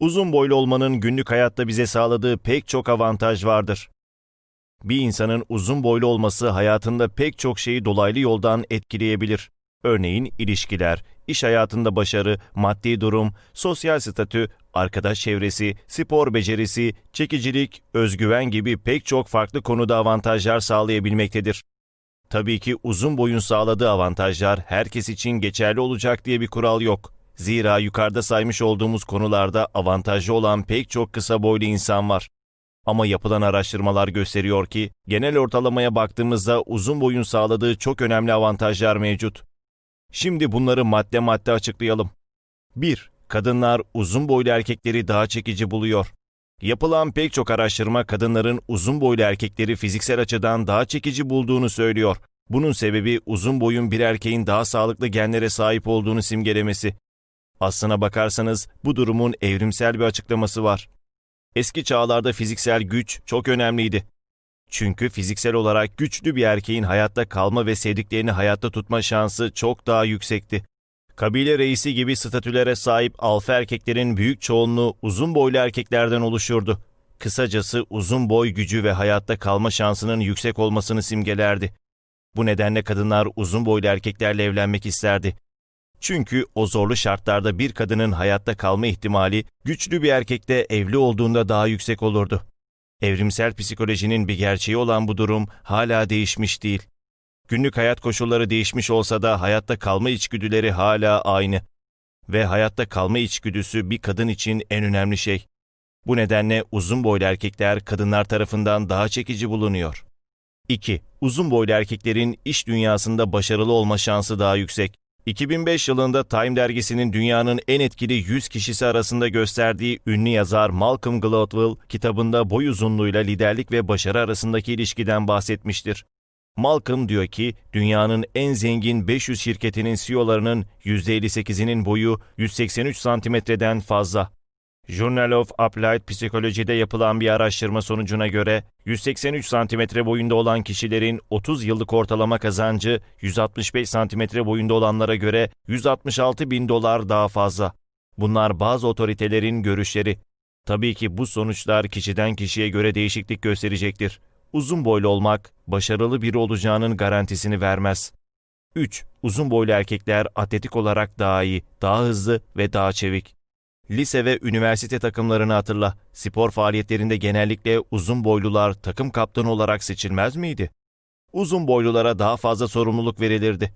Uzun boylu olmanın günlük hayatta bize sağladığı pek çok avantaj vardır. Bir insanın uzun boylu olması hayatında pek çok şeyi dolaylı yoldan etkileyebilir. Örneğin ilişkiler, iş hayatında başarı, maddi durum, sosyal statü, arkadaş çevresi, spor becerisi, çekicilik, özgüven gibi pek çok farklı konuda avantajlar sağlayabilmektedir. Tabii ki uzun boyun sağladığı avantajlar herkes için geçerli olacak diye bir kural yok. Zira yukarıda saymış olduğumuz konularda avantajlı olan pek çok kısa boylu insan var. Ama yapılan araştırmalar gösteriyor ki genel ortalamaya baktığımızda uzun boyun sağladığı çok önemli avantajlar mevcut. Şimdi bunları madde madde açıklayalım. 1. Kadınlar uzun boylu erkekleri daha çekici buluyor. Yapılan pek çok araştırma kadınların uzun boylu erkekleri fiziksel açıdan daha çekici bulduğunu söylüyor. Bunun sebebi uzun boyun bir erkeğin daha sağlıklı genlere sahip olduğunu simgelemesi. Aslına bakarsanız bu durumun evrimsel bir açıklaması var. Eski çağlarda fiziksel güç çok önemliydi. Çünkü fiziksel olarak güçlü bir erkeğin hayatta kalma ve sevdiklerini hayatta tutma şansı çok daha yüksekti. Kabile reisi gibi statülere sahip alfa erkeklerin büyük çoğunluğu uzun boylu erkeklerden oluşurdu. Kısacası uzun boy gücü ve hayatta kalma şansının yüksek olmasını simgelerdi. Bu nedenle kadınlar uzun boylu erkeklerle evlenmek isterdi. Çünkü o zorlu şartlarda bir kadının hayatta kalma ihtimali güçlü bir erkekte evli olduğunda daha yüksek olurdu. Evrimsel psikolojinin bir gerçeği olan bu durum hala değişmiş değil. Günlük hayat koşulları değişmiş olsa da hayatta kalma içgüdüleri hala aynı. Ve hayatta kalma içgüdüsü bir kadın için en önemli şey. Bu nedenle uzun boylu erkekler kadınlar tarafından daha çekici bulunuyor. 2. Uzun boylu erkeklerin iş dünyasında başarılı olma şansı daha yüksek. 2005 yılında Time dergisinin dünyanın en etkili 100 kişisi arasında gösterdiği ünlü yazar Malcolm Gladwell kitabında boy uzunluğuyla liderlik ve başarı arasındaki ilişkiden bahsetmiştir. Malcolm diyor ki dünyanın en zengin 500 şirketinin CEO'larının %58'inin boyu 183 santimetreden fazla. Journal of Applied Psychology'de yapılan bir araştırma sonucuna göre 183 santimetre boyunda olan kişilerin 30 yıllık ortalama kazancı 165 santimetre boyunda olanlara göre 166 bin dolar daha fazla. Bunlar bazı otoritelerin görüşleri. Tabii ki bu sonuçlar kişiden kişiye göre değişiklik gösterecektir. Uzun boylu olmak, başarılı biri olacağının garantisini vermez. 3. Uzun boylu erkekler atletik olarak daha iyi, daha hızlı ve daha çevik. Lise ve üniversite takımlarını hatırla. Spor faaliyetlerinde genellikle uzun boylular takım kaptanı olarak seçilmez miydi? Uzun boylulara daha fazla sorumluluk verilirdi.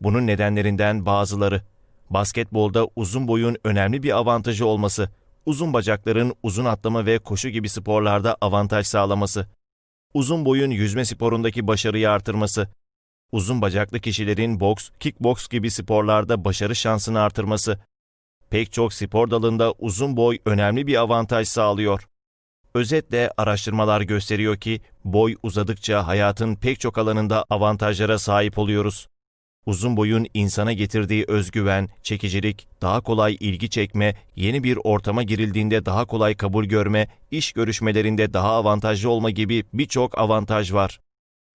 Bunun nedenlerinden bazıları. Basketbolda uzun boyun önemli bir avantajı olması, uzun bacakların uzun atlama ve koşu gibi sporlarda avantaj sağlaması, uzun boyun yüzme sporundaki başarıyı artırması, uzun bacaklı kişilerin boks, kickboks gibi sporlarda başarı şansını artırması, pek çok spor dalında uzun boy önemli bir avantaj sağlıyor. Özetle araştırmalar gösteriyor ki boy uzadıkça hayatın pek çok alanında avantajlara sahip oluyoruz. Uzun boyun insana getirdiği özgüven, çekicilik, daha kolay ilgi çekme, yeni bir ortama girildiğinde daha kolay kabul görme, iş görüşmelerinde daha avantajlı olma gibi birçok avantaj var.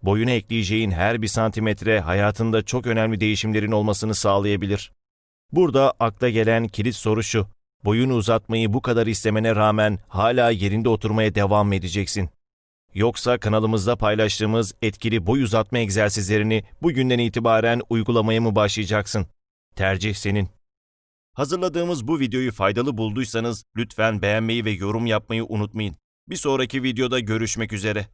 Boyuna ekleyeceğin her bir santimetre hayatında çok önemli değişimlerin olmasını sağlayabilir. Burada akla gelen kilit soru şu. Boyunu uzatmayı bu kadar istemene rağmen hala yerinde oturmaya devam mı edeceksin? Yoksa kanalımızda paylaştığımız etkili boy uzatma egzersizlerini bugünden itibaren uygulamaya mı başlayacaksın? Tercih senin. Hazırladığımız bu videoyu faydalı bulduysanız lütfen beğenmeyi ve yorum yapmayı unutmayın. Bir sonraki videoda görüşmek üzere.